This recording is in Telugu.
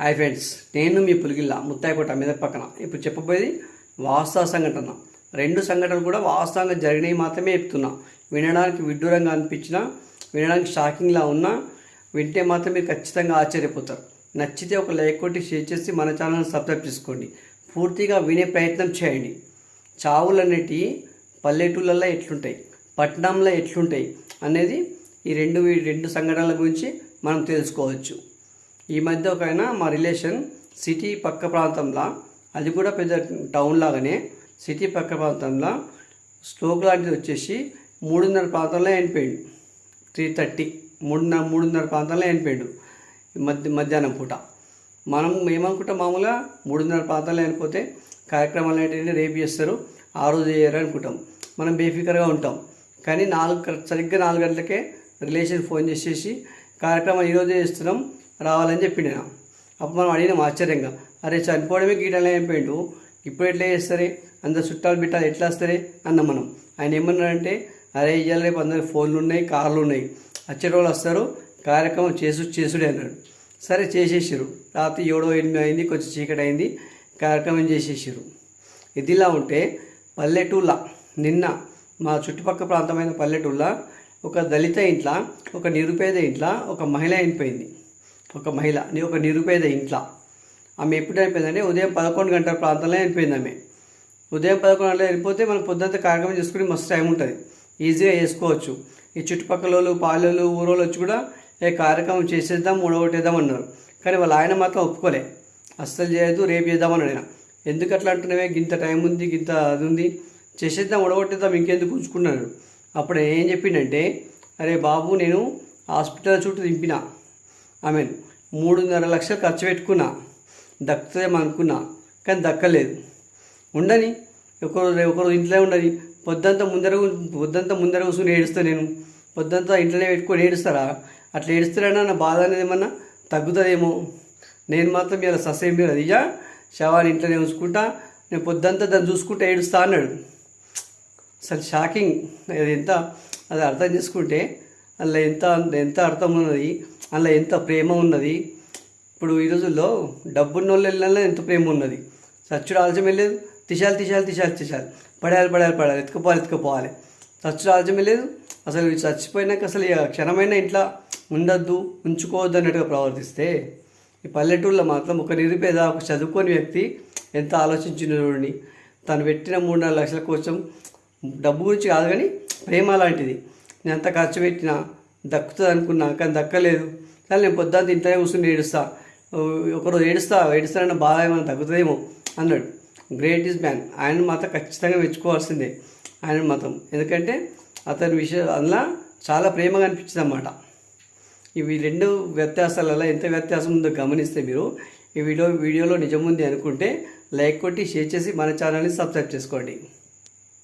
హాయ్ ఫ్రెండ్స్ నేను మీ పులిగిల్ల ముత్తాయికోట మీద పక్కన. ఇప్పుడు చెప్పబోయేది వాస్తవ సంఘటన. రెండు సంఘటనలు కూడా వాస్తవంగా జరిగినవి మాత్రమే చెప్తున్నా. వినడానికి విడ్డూరంగా అనిపించినా వినడానికి షాకింగ్లా ఉన్నా వింటే మాత్రం మీరు ఖచ్చితంగా ఆశ్చర్యపోతారు. నచ్చితే ఒక లైక్ కొట్టి షేర్ చేసి మన ఛానల్ని సబ్స్క్రైబ్ చేసుకోండి. పూర్తిగా వినే ప్రయత్నం చేయండి. చావులు అనేటివి పల్లెటూళ్ళల్లో ఎట్లుంటాయి? పట్టణంలో ఎట్లుంటాయి? అనేది ఈ రెండు ఈ రెండు సంఘటనల గురించి మనం తెలుసుకోవచ్చు. ఈ మధ్య ఒక ఆయన మా రిలేషన్ సిటీ పక్క ప్రాంతంలో అది కూడా పెద్ద టౌన్ లాగానే సిటీ పక్క ప్రాంతంలో స్ట్రోక్ లాంటిది వచ్చేసి మూడున్నర ప్రాంతంలో చనిపోయాడు త్రీ థర్టీ మూడున్నర మూడున్నర ప్రాంతంలో చనిపోయాడు మధ్య మధ్యాహ్నం పూట. మనం ఏమనుకుంటాం మామూలుగా మూడున్నర ప్రాంతాల్లో అయిపోతే కార్యక్రమాలు ఏంటంటే రేపు చేస్తారు ఆ రోజు చేయరు అనుకుంటాం. మనం బేఫికర్గా ఉంటాం. కానీ నాలుగు సరిగ్గా నాలుగు గంటలకే రిలేషన్ ఫోన్ చేసేసి కార్యక్రమం ఈరోజే చేస్తున్నాం రావాలని చెప్పిండు ఆయన. అప్పుడు మనం అడిగినాం ఆశ్చర్యంగా అరే చనిపోవడమే గీటలో అయిపోయిండు ఇప్పుడు ఎట్లా చేస్తారే? అందరు చుట్టాలు బిట్టాలు ఎట్లా వస్తారే? అన్నాం మనం. ఆయన ఏమన్నాడంటే అరే ఇవాళ రేపు అందరి ఫోన్లు ఉన్నాయి కార్లు ఉన్నాయి. వచ్చే రోజులు వస్తారు కార్యక్రమం చేసు చేసుడే అన్నాడు. సరే చేసేసారు రాత్రి ఏడో ఎనిమిది అయింది కొంచెం చీకటి అయింది కార్యక్రమం చేసేసారు ఇదిలా ఉంటే పల్లెటూళ్ళ నిన్న మా చుట్టుపక్కల ప్రాంతమైన పల్లెటూళ్ళ ఒక దళిత ఇంట్లో ఒక నిరుపేద ఇంట్లో ఒక మహిళ అయిపోయింది ఒక మహిళ ని- ఒక నిరుపేద ఇంట్లో. ఆమె ఎప్పుడు అయిపోయిందంటే ఉదయం పదకొండు గంటల ప్రాంతంలో అయిపోయింది ఆమె. ఉదయం పదకొండు గంటలు వెళ్ళిపోతే మనం పొద్దుంతా కార్యక్రమం చేసుకుని మస్తు టైం ఉంటుంది. ఈజీగా చేసుకోవచ్చు. ఈ చుట్టుపక్కల వాళ్ళు పాలెలు ఊరోళ్ళు వచ్చి కూడా ఏ కార్యక్రమం చేసేద్దాం మూడగొట్టేద్దాం అన్నారు. కానీ వాళ్ళ ఆయన మాత్రం ఒప్పుకోలే. అస్సలు చేయదు రేపు చేద్దామని ఆయన ఎందుకు అట్లా అంటున్నావే? గింత టైం ఉంది గింత అది ఉంది. చేసేద్దాం ఉడగొట్టేద్దాం ఇంకెందుకు ఉంచుకున్నాడు అప్పుడు ఏం చెప్పిండంటే అరే బాబు నేను హాస్పిటల్ చుట్టూ దింపిన. ఐ మీన్ మూడున్నర లక్షలు ఖర్చు పెట్టుకున్నా దక్కుతుందేమో అనుకున్నా కానీ దక్కలేదు. ఉండని ఒకరోజు ఒకరోజు ఇంట్లో ఉండని పొద్దంతా ముందర పొద్దంతా ముందర కూర్చొని ఏడుస్తా నేను. పొద్దంతా ఇంట్లోనే పెట్టుకొని ఏడుస్తారా? అట్లా ఏడుస్తారన్నా నా బాధ అనేది ఏమన్నా తగ్గుతుందేమో? నేను మాత్రం ఇలా ససేం లేదు ఇక శవాన్ని ఇంట్లోనే ఉంచుకుంటా నేను పొద్దంతా దాన్ని చూసుకుంటా ఏడుస్తా అన్నాడు. అసలు షాకింగ్. అది ఎంత? అది అర్థం చేసుకుంటే అందులో ఎంత ఎంత అర్థం ఉన్నది అందులో ఎంత ప్రేమ ఉన్నది. ఇప్పుడు ఈ రోజుల్లో డబ్బున్న వాళ్ళ ఎంత ప్రేమ ఉన్నది. చచ్చుడు ఆలస్యం లేదు తిశాలు తిశాలు తిశాలి తిశాలి. పడాలి పడాలి పడాలి ఎత్తుకుపోవాలి ఎత్తుకుపోవాలి. చచ్చుడు ఆలస్యం లేదు అసలు చచ్చిపోయినాక అసలు ఇక క్షణమైన ఇంట్లో ఉండొద్దు ఉంచుకోవద్దు అన్నట్టుగా ప్రవర్తిస్తే ఈ పల్లెటూళ్ళలో మాత్రం ఒక నిరుపేద ఒక చదువుకోని వ్యక్తి ఎంత ఆలోచించిన తను పెట్టిన మూడు నాలుగు లక్షల కోసం డబ్బు గురించి కాదు కానీ ప్రేమ లాంటిది. నేను ఎంత ఖర్చు పెట్టినా దక్కుతుంది అనుకున్నా కానీ దక్కలేదు. కానీ నేను పొద్దున్న ఇంట్లోనే కూర్చుని ఏడుస్తా. ఒకరోజు ఏడుస్తా ఏడుస్తానన్న బాధ ఏమైనా తగ్గుతుందేమో అన్నాడు. Great is man. ఆయన మాత్రం ఖచ్చితంగా మెచ్చుకోవాల్సిందే. ఆయన మాత్రం. ఎందుకంటే అతని విషయం అందులో చాలా ప్రేమగా అనిపించింది అన్నమాట ఇవి రెండు వ్యత్యాసాలలో ఎంత వ్యత్యాసం ఉందో గమనిస్తే మీరు ఈ వీడియో వీడియోలో నిజం ఉంది అనుకుంటే లైక్ కొట్టి షేర్ చేసి మన ఛానల్ని సబ్స్క్రైబ్ చేసుకోండి.